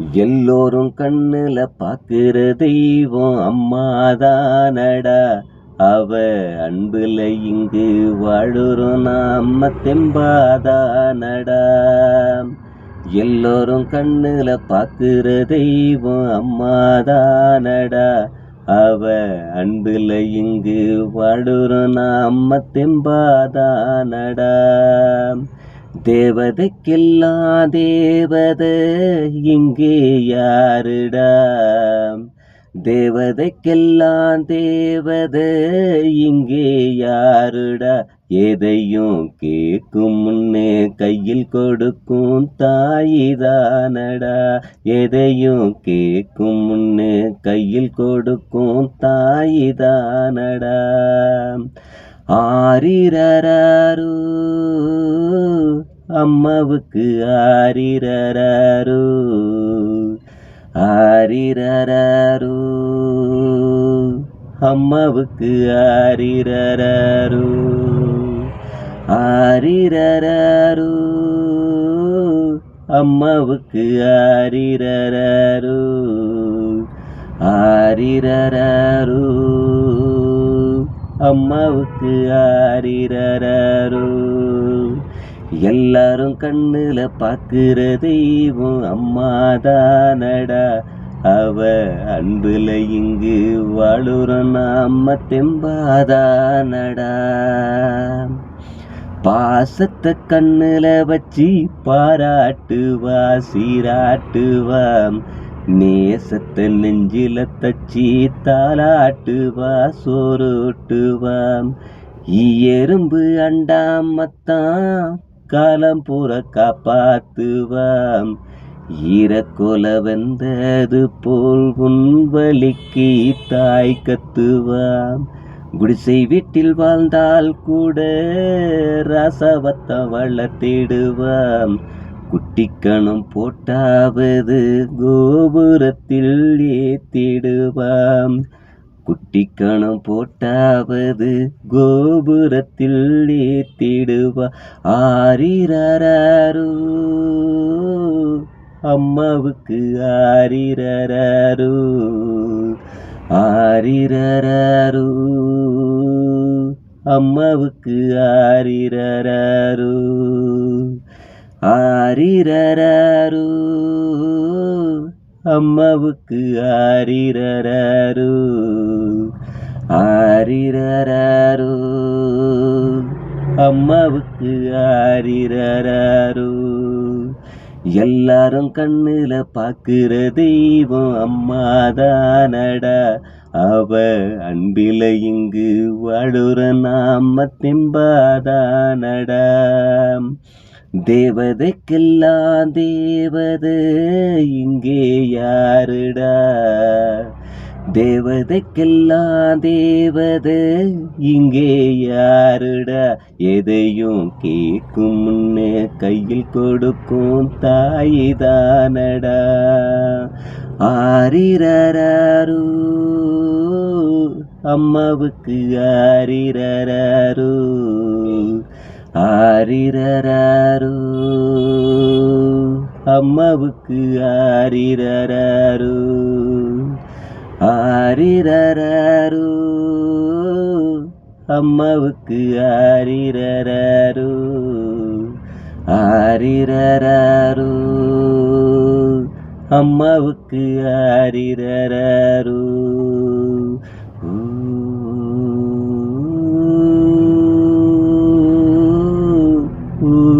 எல்லோரும் கண்ணுல பாக்குற தெய்வம் அம்மாதானடா. அவ அன்புல இங்கு வாழுறோம் நாம தெம்பாதானடா. எல்லோரும் கண்ணுல பாக்குற தெய்வம் அம்மாதானடா. அவ அன்புல இங்கு வாழுறோம் நாம தெம்பாதானடா. தேவதைக்கெல்லாம் தேவத இங்கே யாருடா? தேவதைக்கெல்லாம் தேவத இங்கே யாருடா? எதையும் கேட்கும் முன்னே கையில் கொடுக்கும் தாயிதானடா? எதையும் கேட்கும் முன்னே கையில் கொடுக்கும் தாயிதானடா? ஆரிரராரு அம்மாவுக்கு ஆரிரராரு ஆரிரராரு. அம்மாவுக்கு ஆரிரராரு ஆரிரராரு. அம்மாவுக்கு ஆரிரராரு ஆரிரராரு. அம்மாவுக்கு ஆரிரராரு. எல்லாரும் கண்ணுல பார்க்குற தெய்வம் அம்மாதானடா. அவ அன்புல இங்கு வாழுற நாம தெம்பாதானடா. பாசத்தை கண்ணுல வச்சு பாராட்டுவா சீராட்டுவாம். நேசத்தை நெஞ்சில தச்சி தாளாட்டுவா சோறுட்டுவாம். எறும்பு அண்டாமத்தான் காலம் பூர காப்பாத்துவாம். ஈரக்கொல வெந்தது போல் உன்வலிக்கு தாய் கத்துவாம். குடிசை வீட்டில் வாழ்ந்தால் கூட ரசவத்தம் வளர்த்திடுவாம். குட்டிக்கணம் போட்டாவது கோபுரத்தில் ஏத்திடுவாம். குட்டிக்கணம் போட்டாவது கோபுரத்தில் நீத்திடுவா. ஆரிரரோ அம்மாவுக்கு ஆரிரரோ ஆரிரரோ அம்மாவுக்கு ஆரிரரோ ஆரிரரோ அம்மாவுக்கு ஆரிரரோ ஆரிரராரு அம்மாவுக்கு ஆரிரராரு எல்லாரும் கண்ணுல பாக்குற தெய்வம் அம்மாதானடா. அவ அன்பில இங்கு வாழுற நாம தெம்பாதானடா. தேவதைக்கெல்லாம் தேவத இங்கே யாருடா? தேவதைக்கெல்லாம் தேவத இங்கே யாருடா எதையும் கேட்கும் முன்னே கையில் கொடுக்கும் தாயிதானடா. ஆரிரராரு அம்மாவுக்கு ஆரிரராரு ஆரிரராரு அம்மாவுக்கு ஆரிரராரு. ஆரிரரோ அம்மாவுக்கு ஆரிரரோ ஆரிரரோ அம்மாவுக்கு ஆரிரரோ Ooh.